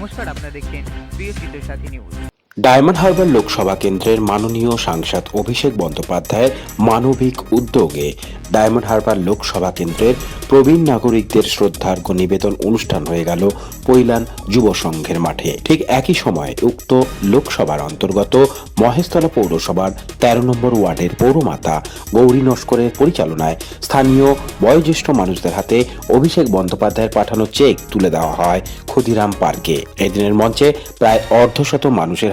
নমস্কার আপনারা দেখছেন প্রিয় চিত্র সাথী নিউজ ডায়মন্ড হারবার লোকসভা কেন্দ্রের মাননীয় সাংসদ অভিষেক বন্দ্যোপাধ্যায়ের মানবিক উদ্যোগে ডায়মন্ড হারবার লোকসভা কেন্দ্রের প্রবীণ নাগরিকদের শ্রদ্ধার্ঘ নিবেদন অনুষ্ঠান হয়ে গেল কৈলান যুব সংঘের মাঠে। ঠিক একই সময় উক্ত লোকসভার অন্তর্গত মহেশতলা পৌরসভার তেরো নম্বর ওয়ার্ডের পৌরমাতা গৌরী নস্করের পরিচালনায় স্থানীয় বয়োজ্যেষ্ঠ মানুষদের হাতে অভিষেক বন্দ্যোপাধ্যায়ের পাঠানো চেক তুলে দেওয়া হয় ক্ষুদিরাম পার্কে। এদিনের মঞ্চে প্রায় অর্ধশত মানুষের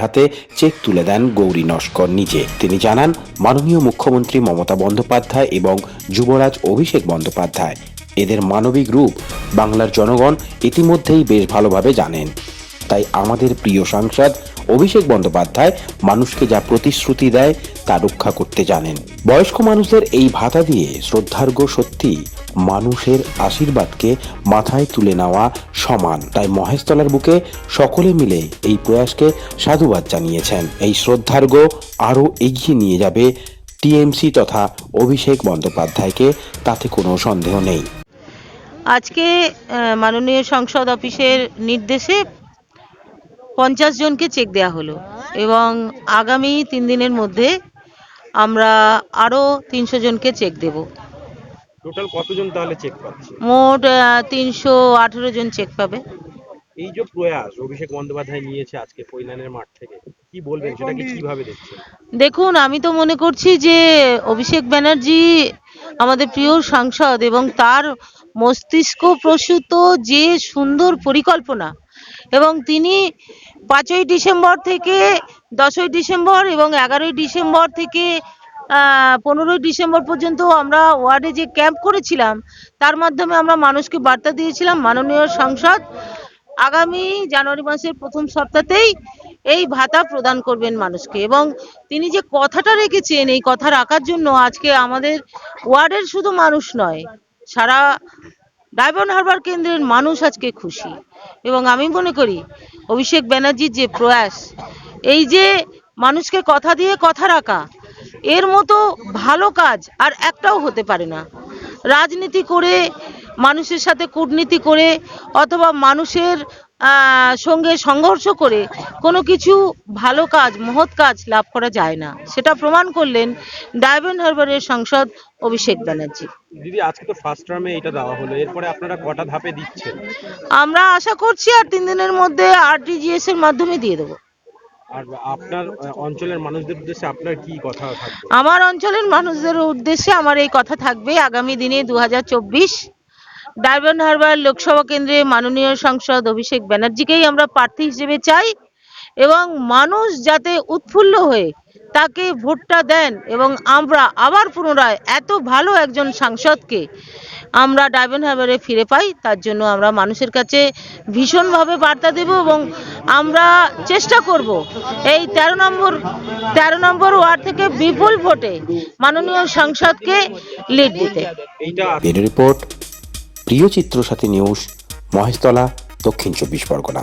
চেক তুলে দেন গৌরী নস্কর নিজে। তিনি জানান, মাননীয় মুখ্যমন্ত্রী মমতা বন্দ্যোপাধ্যায় এবং যুবরাজ অভিষেক বন্দ্যোপাধ্যায়। এদের মানবিক রূপ বাংলার জনগণ ইতিমধ্যেই বেশ ভালোভাবে জানেন। তাই আমাদের প্রিয় সাংসদ অভিষেক বন্দ্যোপাধ্যায় মানুষকে যা প্রতিশ্রুতি দেয় তা রক্ষা করতে জানেন। বয়স্ক মানুষদের এই ভাতা দিয়ে শ্রদ্ধার্ঘ সত্যি মানুষের আশীর্বাদকে মাথায় তুলে নেওয়া সমান। তাই মহেশতলার বুকে সকলে মিলে এই প্রয়াসকে সাধুবাদ জানিয়েছেন। এই শ্রদ্ধার্ঘ আরও এগিয়ে নিয়ে যাবে টিএমসি তথা অভিষেক বন্দ্যোপাধ্যায়কে, তাতে কোনো সন্দেহ নেই। আজকে মাননীয় সংসদ অফিসের নির্দেশে পঞ্চাশ জনকে চেক দেওয়া হলো। এবং আগামী তিন দিনের মধ্যে আমরা আরও তিনশো জনকে চেক দেব। টোটাল কতজন তাহলে চেক পাচ্ছে? মোট তিনশো আঠেরো জন চেক পাবে। এই যে প্রয়াস অভিষেক বন্দ্যোপাধ্যায় নিয়েছে আজকে কৈলানের মাঠ থেকে কি বলবেন? সেটাকে কীভাবে দেখছেন? দেখুন আমি তো মনে করছি যে অভিষেক ব্যানার্জি আমাদের প্রিয় সাংসদ এবং তার মস্তিষ্ক প্রসূত যে সুন্দর পরিকল্পনা। এবং তিনি পাঁচই ডিসেম্বর থেকে দশই ডিসেম্বর এবং এগারোই ডিসেম্বর থেকে পনেরোই ডিসেম্বর পর্যন্ত আমরা ওয়ার্ডে যে ক্যাম্প করেছিলাম, তার মাধ্যমে আমরা মানুষকে বার্তা দিয়েছিলাম, মাননীয় সংসদ, আগামী জানুয়ারি মাসের প্রথম সপ্তাহতেই এই ভাতা প্রদান করবেন মানুষকে। এবং তিনি যে কথাটা রেখেছেন, এই কথা রাখার জন্য আজকে আমাদের ওয়ার্ডের শুধু মানুষ নয় সারা ডায়মন্ড হারবার কেন্দ্রের মানুষ আজকে খুশি। এবং আমি মনে করি, অভিষেক ব্যানার্জির যে প্রয়াস, এই যে মানুষকে কথা দিয়ে কথা রাখা, এর মতো ভালো কাজ আর একটাও হতে পারে না। রাজনীতি করে, মানুষের সাথে কূটনীতি করে, অথবা মানুষের সঙ্গে সংঘর্ষ করে কোনো কিছু ভালো কাজ মহৎ কাজ লাভ করা যায় না। সেটা প্রমাণ করলেন ডায়মন্ড হারবারের সাংসদ অভিষেক ব্যানার্জি। দিদি আজকে তো ফার্স্ট টার্মে এটা দেওয়া হলো। এরপরে আপনারা কটা ধাপে দিচ্ছেন? আমরা আশা করছি আর তিন দিনের মধ্যে আরটিজিএস এর মাধ্যমে দিয়ে দেবো। আর আপনার অঞ্চলের মানুষদের উদ্দেশ্যে আপনার কি কথা থাকবে? আমার অঞ্চলের মানুষদের উদ্দেশ্যে আমার এই কথা থাকবে। আগামী দিনে দু হাজার চব্বিশ ডায়মন্ড হারবার লোকসভা কেন্দ্রে মাননীয় সাংসদ অভিষেক ব্যানার্জিকেই আমরা প্রার্থী হিসেবে চাই এবং মানুষ যাতে উৎফুল্ল হয়ে তাকে ভোটটা দেন এবং আমরা আবার পুনরায় এত ভালো একজন সাংসদকে আমরা ডায়মন্ড হারবারে ফিরে পাই তার জন্য আমরা মানুষের কাছে ভীষণভাবে বার্তা দেব এবং আমরা চেষ্টা করব। এই তেরো নম্বর তেরো নম্বর ওয়ার্ড থেকে বিপুল ভোটে মাননীয় সাংসদকে লিড দিতে। রিপোর্ট। প্রিয় চিত্র সাথী নিউজ মহেশতলা দক্ষিণ চব্বিশ পরগনা।